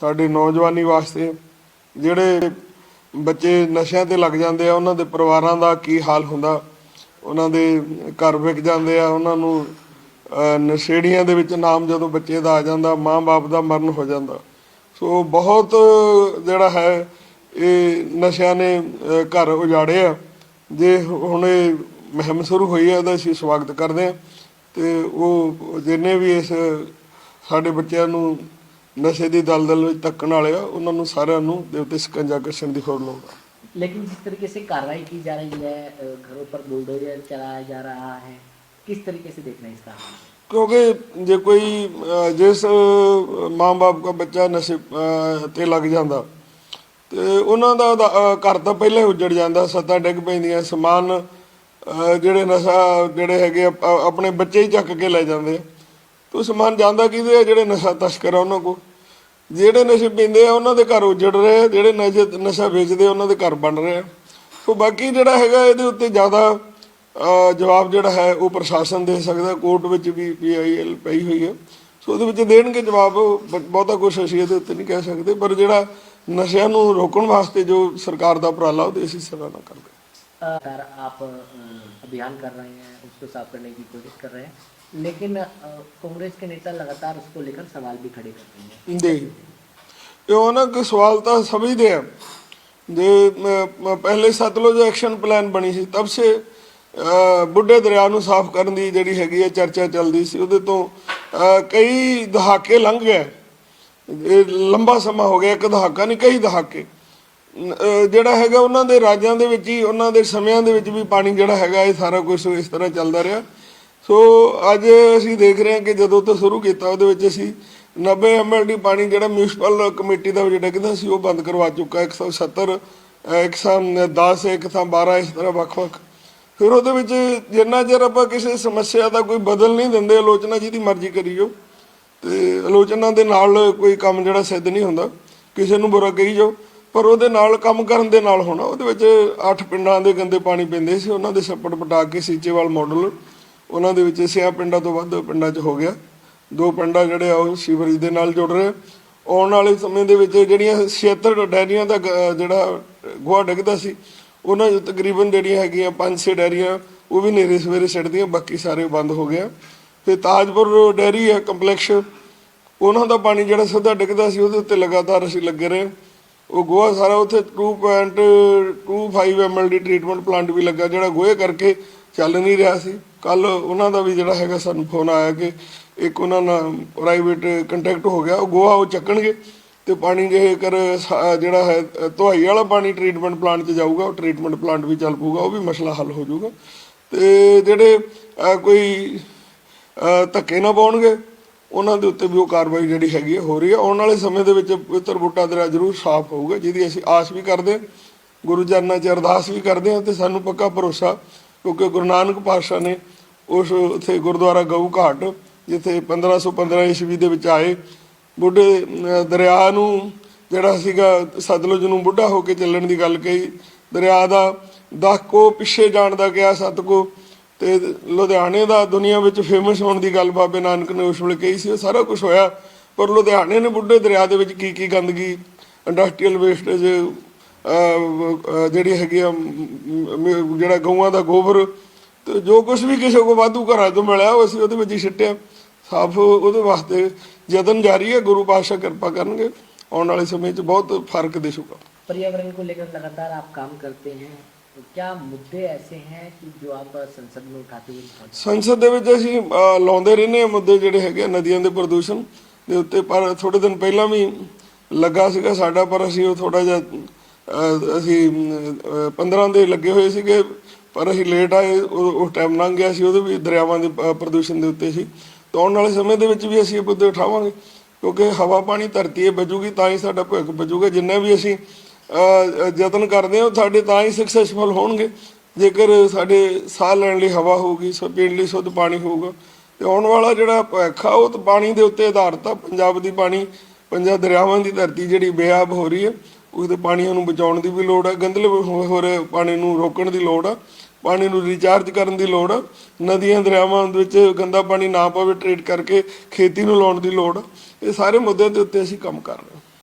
ਸਾਡੇ ਨੌਜਵਾਨੀ ਵਾਸਤੇ ਜਿਹੜੇ ਬੱਚੇ ਨਸ਼ਿਆਂ ਤੇ ਲੱਗ ਜਾਂਦੇ ਆ, ਉਹਨਾਂ ਦੇ ਪਰਿਵਾਰਾਂ ਦਾ ਕੀ ਹਾਲ ਹੁੰਦਾ? ਉਹਨਾਂ ਦੇ ਘਰ ਵਿਕ ਜਾਂਦੇ ਆ, ਉਹਨਾਂ ਨੂੰ ਨਸ਼ੇੜੀਆਂ ਦੇ ਵਿੱਚ ਨਾਮ ਜਦੋਂ ਬੱਚੇ ਦਾ ਆ ਜਾਂਦਾ, ਮਾਂ-ਬਾਪ ਦਾ ਮਰਨ ਹੋ ਜਾਂਦਾ। ਸੋ ਬਹੁਤ ਜਿਹੜਾ ਹੈ, ਇਹ ਨਸ਼ਿਆਂ ਨੇ ਘਰ ਉਜਾੜੇ ਆ। ਜੇ ਹੁਣ ਇਹ ਮੁਹਿੰਮ ਸ਼ੁਰੂ ਹੋਈ ਹੈ, ਉਹਦਾ ਅਸੀਂ ਸਵਾਗਤ ਕਰਦੇ ਹਾਂ। ਤੇ ਉਹ ਜਿੰਨੇ ਵੀ ਇਸ ਸਾਡੇ ਬੱਚਿਆਂ ਨੂੰ ਨਸ਼ੇ ਦੀ ਦਲਦਲ ਵਿੱਚ ਧੱਕਣ ਵਾਲੇ ਆ ਉਹਨਾਂ ਨੂੰ ਸਾਰਿਆਂ ਨੂੰ ਦੇ ਉੱਤੇ ਸਕੰਜਾ ਕੱਸਣ ਦੀ ਹੋਰ ਲੋੜ ਆ लेकिन जिस तरीके से कार्रवाई की जा रही है अ, घरों पर बुलडोजर चलाया जा रहा है किस तरीके से देख रहे हैं इस कार्रवाई को? ਕਿਉਂਕਿ ਜੇ ਕੋਈ ਅਹ, ਜਿਸ ਮਾਂ-ਬਾਪ ਦਾ ਬੱਚਾ ਨਸ਼ੇ ਅਹ, ਤੇ ਲੱਗ ਜਾਂਦਾ ਤੇ ਉਹਨਾਂ ਦਾ ਦਾ, ਅਹ, ਘਰ ਤਾਂ ਪਹਿਲਾਂ ਹੀ ਉੱਜੜ ਜਾਂਦਾ ਸੱਤਾਂ ਡਿੱਗ ਪੈਂਦੀਆਂ ਸਮਾਨ ਅਹ, ਜਿਹੜੇ ਨਸ਼ਾ ਜਿਹੜੇ ਹੈਗੇ ਆ, ਅ- ਆਪਣੇ ਬੱਚੇ ਹੀ ਚੱਕ ਕੇ ਲੈ ਜਾਂਦੇ ਆ ਉਹ ਸਮਾਨ ਜਾਂਦਾ ਕਿਹਦੇ ਆ ਜਿਹੜੇ ਨਸ਼ਾ ਤਸਕਰ ਆ ਉਹਨਾਂ ਕੋਲ? ਜਿਹੜੇ ਨਸ਼ੇ ਪੀਂਦੇ ਆ ਉਹਨਾਂ ਦੇ ਘਰ ਉੱਜੜ ਰਹੇ ਆ, ਜਿਹੜੇ ਨਸ਼ੇ, ਨਸ਼ਾ ਵੇਚਦੇ ਆ ਉਹਨਾਂ ਦੇ ਘਰ ਬਣ ਰਹੇ ਆ। ਸੋ ਬਾਕੀ ਜਿਹੜਾ ਹੈਗਾ ਇਹਦੇ ਉੱਤੇ ਜ਼ਿਆਦਾ ਜਵਾਬ ਜਿਹੜਾ ਹੈ ਉਹ ਪ੍ਰਸ਼ਾਸਨ ਦੇ ਸਕਦਾ, ਕੋਰਟ ਵਿੱਚ ਵੀ ਪੀਆਈਐਲ ਪਈ ਹੋਈ ਹੈ। ਸੋ ਉਹਦੇ ਵਿੱਚ ਦੇਣਗੇ ਜਵਾਬ ਬਹੁਤਾ ਕੁਛ ਅਸੀਂ ਇਹਦੇ ਉੱਤੇ ਨਹੀਂ ਕਹਿ ਸਕਦੇ, ਪਰ ਜਿਹੜਾ ਨਸ਼ਿਆਂ ਨੂੰ ਰੋਕਣ ਵਾਸਤੇ ਜੋ ਸਰਕਾਰ ਦਾ ਉਪਰਾਲਾ, ਉਹਦੇ ਅਸੀਂ ਸਰਾਹਨਾ ਕਰਦੇ सर आप अ, अभियान कर रहे हैं उसको साफ करने की कोशिश कर रहे हैं लेकिन अ, कांग्रेस के नेता लगातार उसको लेकर सवाल भी खड़े कर रहे हैं ਦੇ ਇਹ ਉਹਨਾਂ ਕੋ ਸਵਾਲ ਤਾਂ ਸਮਝਦੇ ਆ ਜੇ ਮ- ਮ- ਪਹਿਲੇ ਸਤਲੁਜ ਐਕਸ਼ਨ ਪਲਾਨ ਬਣੀ ਸੀ ਤਬ ਸੇ ਅ, ਬੁੱਢੇ ਦਰਿਆ ਨੂੰ ਸਾਫ਼ ਕਰਨ ਦੀ ਜਿਹੜੀ ਹੈਗੀ ਹੈ ਚਰਚਾ ਚੱਲਦੀ ਸੀ ਉਹਦੇ ਤੋਂ ਅ, ਕਈ ਦਹਾਕੇ ਲੰਘ ਗਏ ਇਹ ਲੰਬਾ ਸਮਾਂ ਹੋ ਗਿਆ ਇੱਕ ਦਹਾਕਾ ਨਹੀਂ ਕਈ ਦਹਾਕੇ ਨ- ਅਹ ਜਿਹੜਾ ਹੈਗਾ ਉਹਨਾਂ ਦੇ ਰਾਜਾਂ ਦੇ ਵਿੱਚ ਹੀ, ਉਹਨਾਂ ਦੇ ਸਮਿਆਂ ਦੇ ਵਿੱਚ ਵੀ ਪਾਣੀ ਜਿਹੜਾ ਹੈਗਾ ਇਹ ਸਾਰਾ ਕੁਝ ਇਸ ਤਰ੍ਹਾਂ ਚੱਲਦਾ ਰਿਹਾ। ਸੋ ਅੱਜ ਅਸੀਂ ਦੇਖ ਰਹੇ ਹਾਂ ਕਿ ਜਦੋਂ ਤੋਂ ਸ਼ੁਰੂ ਕੀਤਾ, ਉਹਦੇ ਵਿੱਚ ਅਸੀਂ 90 ਐਮਐਲਡੀ ਪਾਣੀ ਜਿਹੜਾ ਮਿਊਨਿਸਪਲ ਕਮੇਟੀ ਦਾ ਜਿਹੜਾ ਕਹਿੰਦਾ ਸੀ, ਉਹ ਬੰਦ ਕਰਵਾ ਚੁੱਕਾ 170 ਅਹ ਇੱਕ ਸਾਂ 10 ਇੱਕ ਸਾਂ 12 ਇਸ ਤਰ੍ਹਾਂ ਵੱਖ-ਵੱਖ। ਫਿਰ ਉਹਦੇ ਵਿੱਚ ਜਿੰਨਾ ਚਿਰ ਆਪਾਂ ਕਿਸੇ ਸਮੱਸਿਆ ਦਾ ਕੋਈ ਬਦਲ ਨਹੀਂ ਦਿੰਦੇ, ਆਲੋਚਨਾ ਜਿਹਦੀ ਮਰਜ਼ੀ ਕਰੀਓ। ਤੇ ਆਲੋਚਨਾ ਦੇ ਨਾਲ ਕੋਈ ਕੰਮ ਜਿਹੜਾ ਸਿੱਧ ਨਹੀਂ ਹੁੰਦਾ, ਕਿਸੇ ਨੂੰ ਬੁਰਾ ਕਹੀ ਜਾਓ ਪਰ ਉਹਦੇ ਨਾਲ ਕੰਮ ਕਰਨ ਦੇ ਨਾਲ ਹੋਣਾ, ਉਹਦੇ ਵਿੱਚ ਅੱਠ ਪਿੰਡਾਂ ਦੇ ਗੰਦੇ ਪਾਣੀ ਪੈਂਦੇ ਸੀ, ਉਹਨਾਂ ਦੇ ਛੱਪੜ ਪਟਾ ਕੇ ਸੀਚੇਵਾਲ ਮਾਡਲ ਉਹਨਾਂ ਦੇ ਵਿੱਚ ਸਿਆ ਪਿੰਡਾਂ ਤੋਂ ਵੱਧ ਪਿੰਡਾਂ 'ਚ ਹੋ ਗਿਆ। ਦੋ ਪਿੰਡਾਂ ਜਿਹੜੇ ਆ, ਉਹ ਸੀਵਰੇਜ ਦੇ ਨਾਲ ਜੁੜ ਰਹੇ। ਆਉਣ ਵਾਲੇ ਸਮੇਂ ਦੇ ਵਿੱਚ ਜਿਹੜੀਆਂ 76 ਡੈਰੀਆਂ ਦਾ ਗ- ਜਿਹੜਾ ਗੋਹਾ ਡਿੱਗਦਾ ਸੀ, ਉਹਨਾਂ 'ਚ ਤਕਰੀਬਨ ਜਿਹੜੀਆਂ ਹੈਗੀਆਂ ਪੰਜ ਛੇ ਡੈਰੀਆਂ, ਉਹ ਵੀ ਨੇਰੇ ਸਵੇਰੇ ਛੱਡਦੀਆਂ ਬਾਕੀ ਸਾਰੇ ਬੰਦ ਹੋ ਗਿਆ। ਤੇ ਤਾਜਪੁਰ ਡੈਰੀ ਹੈ ਕੰਪਲੈਕਸ ਉਹਨਾਂ ਦਾ ਪਾਣੀ ਜਿਹੜਾ ਸਿੱਧਾ ਡਿੱਗਦਾ ਸੀ, ਉਹਦੇ ਉੱਤੇ ਲਗਾਤਾਰ ਅਸੀਂ ਲੱਗੇ ਰਹੇ। ਉਹ ਗੋਹਾ ਸਾਰਾ ਉੱਥੇ 2.25 ਐਮਐਲਡੀ ਟ੍ਰੀਟਮੈਂਟ ਪਲਾਂਟ ਵੀ ਲੱਗਾ ਜਿਹੜਾ ਗੋਹੇ ਕਰਕੇ ਚੱਲ ਨਹੀਂ ਰਿਹਾ ਸੀ। ਕੱਲ ਉਹਨਾਂ ਦਾ ਵੀ ਜਿਹੜਾ ਹੈਗਾ ਸਾਨੂੰ ਫੋਨ ਆਇਆ ਕਿ ਇੱਕ ਉਹਨਾਂ ਨਾਲ ਪ੍ਰਾਈਵੇਟ ਕੰਟੈਕਟ ਹੋ ਗਿਆ ਉਹ ਗੋਹਾ ਉਹ ਚੱਕਣਗੇ ਤੇ ਪਾਣੀ ਜੇਕਰ ਸਾ- ਜਿਹੜਾ ਹੈ ਅ, ਧੁਆਈ ਵਾਲਾ ਪਾਣੀ ਟ੍ਰੀਟਮੈਂਟ ਪਲਾਂਟ 'ਚ ਜਾਊਗਾ ਉਹ ਟ੍ਰੀਟਮੈਂਟ ਪਲਾਂਟ ਵੀ ਚੱਲ ਪਊਗਾ ਉਹ ਵੀ ਮਸਲਾ ਹੱਲ ਹੋ ਜਾਊਗਾ। ਤੇ ਜਿਹੜੇ ਕੋਈ ਧੱਕੇ ਨਾ ਪਾਉਣਗੇ ਉਹਨਾਂ ਦੇ ਉੱਤੇ ਵੀ ਉਹ ਕਾਰਵਾਈ ਜਿਹੜੀ ਹੈਗੀ ਹੈ ਹੋ ਰਹੀ ਹੈ ਆਉਣ ਵਾਲੇ ਸਮੇਂ ਦੇ ਵਿੱਚ ਪਵਿੱਤਰ ਬੂਟਾ ਦਰਿਆ ਜ਼ਰੂਰ ਸਾਫ਼ ਹੋਊਗਾ, ਜਿਹਦੀ ਅਸੀਂ ਆਸ ਵੀ ਕਰਦੇ ਹਾਂ। ਗੁਰੂ ਚਰਨਾਂ 'ਚ ਅਰਦਾਸ ਵੀ ਕਰਦੇ ਹਾਂ ਤੇ ਸਾਨੂੰ ਪੱਕਾ ਭਰੋਸਾ, ਕਿਉਂਕਿ ਗੁਰੂ ਨਾਨਕ ਪਾਤਸ਼ਾਹ ਨੇ ਉਸ ਉੱਥੇ ਗੁਰਦੁਆਰਾ ਗਊ ਘਾਟ, ਜਿੱਥੇ 1515 ਈਸਵੀ ਦੇ ਵਿੱਚ ਆਏ। ਬੁੱਢੇ ਦਰਿਆ ਨੂੰ ਜਿਹੜਾ ਸੀਗਾ ਸਤਲੁਜ ਨੂੰ ਬੁੱਢਾ ਹੋ ਕੇ ਚੱਲਣ ਦੀ ਗੱਲ ਕਹੀ। ਦਰਿਆ ਦਾ ਦਸ ਕੋ ਪਿੱਛੇ ਜਾਣ ਦਾ ਕਿਹਾ, ਸੱਤ ਕੋ ਤੇ ਲੁਧਿਆਣੇ ਦਾ ਦੁਨੀਆ ਵਿੱਚ ਫੇਮਸ ਹੋਣ ਦੀ ਗੱਲ ਬਾਬੇ ਨਾਨਕ ਨੇ ਉਸ ਵੇਲੇ ਕਹੀ ਸੀ ਉਹ ਸਾਰਾ ਕੁਝ ਹੋਇਆ ਪਰ ਲੁਧਿਆਣੇ ਨੇ ਬੁੱਢੇ ਦਰਿਆ ਦੇ ਵਿੱਚ ਕੀ ਕੀ ਗੰਦਗੀ ਇੰਡਸਟਰੀਅਲ ਵੇਸਟੇਜ ਜਿਹੜੀ ਹੈਗੀ ਆ ਮ- ਮ- ਜਿਹੜਾ ਗਊਆਂ ਦਾ ਗੋਬਰ ਤੇ ਜੋ ਕੁਝ ਵੀ ਕਿਸੇ ਕੋ ਵਾਧੂ ਘਰਾਂ ਤੋਂ ਮਿਲਿਆ ਉਹ ਅਸੀਂ ਉਹਦੇ ਵਿੱਚ ਹੀ ਸਿੱਟਿਆ ਸਾਫ ਉਹਦੇ ਵਾਸਤੇ ਯਤਨ ਜਾਰੀ ਹੈ ਗੁਰੂ ਪਾਤਸ਼ਾਹ ਕਿਰਪਾ ਕਰਨਗੇ ਆਉਣ ਵਾਲੇ ਸਮੇਂ 'ਚ ਬਹੁਤ ਫਰਕ ਦਿਸੂਗਾ पर्यावरण को लेकर लगातार आप काम करते हैं तो क्या मुद्दे ऐसे हैं कि जो आप संसद में उठाते हुए दिखाते ਸੰਸਦ ਦੇ ਵਿੱਚ ਅਸੀਂ ਅਹ, ਲਾਉਂਦੇ ਰਹਿੰਦੇ ਹਾਂ ਮੁੱਦੇ ਜਿਹੜੇ ਹੈਗੇ ਆ, ਨਦੀਆਂ ਦੇ ਪ੍ਰਦੂਸ਼ਣ ਦੇ ਉੱਤੇ ਪਰ ਥੋੜੇ ਦਿਨ ਪਹਿਲਾਂ ਵੀ ਲੱਗਾ ਸੀਗਾ ਸਾਡਾ ਪਰ ਅਸੀਂ ਉਹ ਥੋੜਾ ਜਿਹਾ ਅਹ, ਅਸੀਂ ਅਹ, 15 ਦੇ ਲੱਗੇ ਹੋਏ ਸੀਗੇ ਪਰ ਅਸੀਂ ਲੇਟ ਆਏ ਉਹ ਉਹ ਟਾਈਮ ਲੰਘ ਗਿਆ ਸੀ ਉਹਦੇ ਵੀ ਦਰਿਆਵਾਂ ਦੇ ਅਹ, ਪ੍ਰਦੂਸ਼ਣ ਦੇ ਉੱਤੇ ਸੀ ਤਾਂ ਆਉਣ ਵਾਲੇ ਸਮੇਂ ਦੇ ਵਿੱਚ ਵੀ ਅਸੀਂ ਇਹ ਮੁੱਦੇ ਉਠਾਵਾਂਗੇ ਕਿਉਂਕਿ ਹਵਾ ਪਾਣੀ ਧਰਤੀ ਇਹ ਬਚੂਗੀ ਤਾਂ ਹੀ ਸਾਡਾ ਭਵਿੱਖ ਬਚੂਗਾ ਜਿੰਨਾ ਵੀ ਅਸੀਂ ਅਹ, ਯਤਨ ਕਰਦੇ ਹਾਂ ਉਹ ਸਾਡੇ ਤਾਂ ਹੀ ਸਕਸੈਸਫੁਲ ਹੋਣਗੇ। ਜੇਕਰ ਸਾਡੇ ਸਾਹ ਲੈਣ ਲਈ ਹਵਾ ਹੋਊਗੀ, ਸੋ ਪੀਣ ਲਈ ਸ਼ੁੱਧ ਪਾਣੀ ਹੋਊਗਾ। ਤੇ ਆਉਣ ਵਾਲਾ ਜਿਹੜਾ ਭਵਿੱਖ ਆ, ਉਹ ਤਾਂ ਪਾਣੀ ਦੇ ਉੱਤੇ ਆਧਾਰਿਤ ਆ। ਪੰਜਾਬ ਦੀ ਪਾਣੀ ਪੰਜਾਬ ਦਰਿਆਵਾਂ ਦੀ ਧਰਤੀ ਜਿਹੜੀ ਬੇਆਬ ਹੋ ਰਹੀ ਹੈ ਉਹਦੇ ਪਾਣੀਆਂ ਨੂੰ ਬਚਾਉਣ ਦੀ ਵੀ ਲੋੜ ਆ, ਗੰਦਲੇ ਹੋ ਹੋ ਰਹੇ ਪਾਣੀ ਨੂੰ ਰੋਕਣ ਦੀ ਲੋੜ ਆ, ਪਾਣੀ ਨੂੰ ਰੀਚਾਰਜ ਕਰਨ ਦੀ ਲੋੜ ਆ। ਨਦੀਆਂ, ਦਰਿਆਵਾਂ ਦੇ ਵਿੱਚ ਗੰਦਾ ਪਾਣੀ ਨਾ ਪਵੇ ਟ੍ਰੀਟ ਕਰਕੇ ਖੇਤੀ ਨੂੰ ਲਾਉਣ ਦੀ ਲੋੜ ਆ। ਇਹ ਸਾਰੇ ਮੁੱਦਿਆਂ ਦੇ ਉੱਤੇ ਅਸੀਂ ਕੰਮ ਕਰ ਰਹੇ ਹਾਂ।